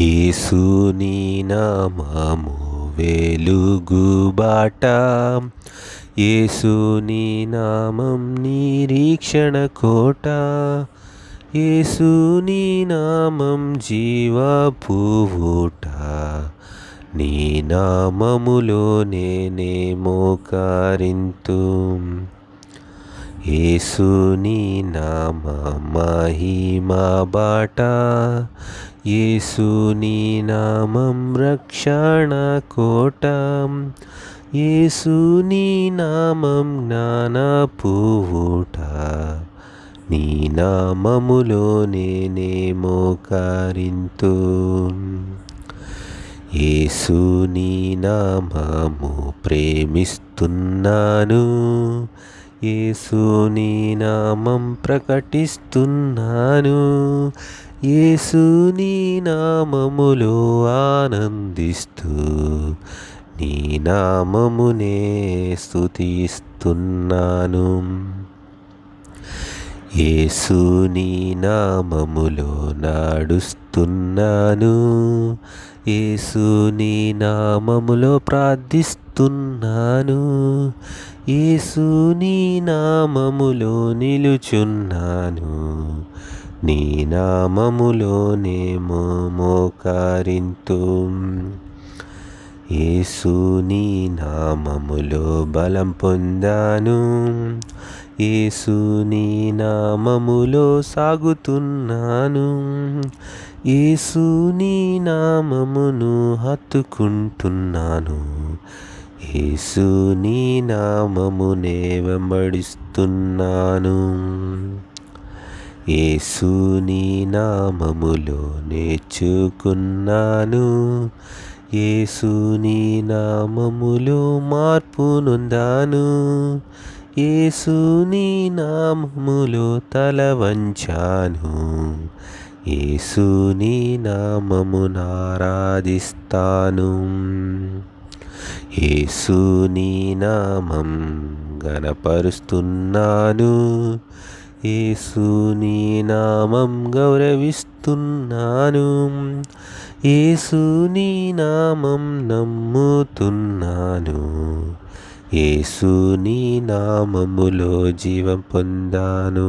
యేసుని నామము వెలుగుబాట. యేసుని నామం నిరీక్షణ కోట. యేసుని నామం జీవ పువ్వుట. నీ నామములో నేనే మోకారింతు యేసుని నామ మహిమా బాట. యేసుని నామం రక్షణ కోట. యేసుని నామం జ్ఞాన పువ్వుట. నీ నామములో నేనే మోకారింతు యేసుని నామము ప్రేమిస్తున్నాను. యేసుని నామం ప్రకటిస్తున్నాను. యేసుని నామములో ఆనందిస్తూ నీ నామమునే స్తుతిస్తున్నాను. యేసుని నామములో నాడుస్తున్నాను. యేసుని నామములో ప్రార్థిస్తున్నాను. యేసుని నామములో నిలుచున్నాను. నీ నామములోనేమో మోకారింతు యేసుని నామములో బలం పొందాను. యేసుని నామములో సాగుతున్నాను. యేసుని నామమును హత్తుకుంటున్నాను. యేసుని నామమునే వెంబడిస్తున్నాను. యేసుని నామములో నేర్చుకున్నాను. యేసుని నామములో మార్పు నొందాను. యేసుని నామములో తల వంచాను. యేసుని నామమునారాధిస్తాను ఆరాధిస్తాను యేసుని నామం గణపరుస్తున్నాను యేసుని నామం గౌరవిస్తున్నాను. యేసుని నామం నమ్ముతున్నాను. యేసుని నామములో జీవం పొందాను.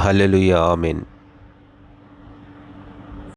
Hallelujah amen.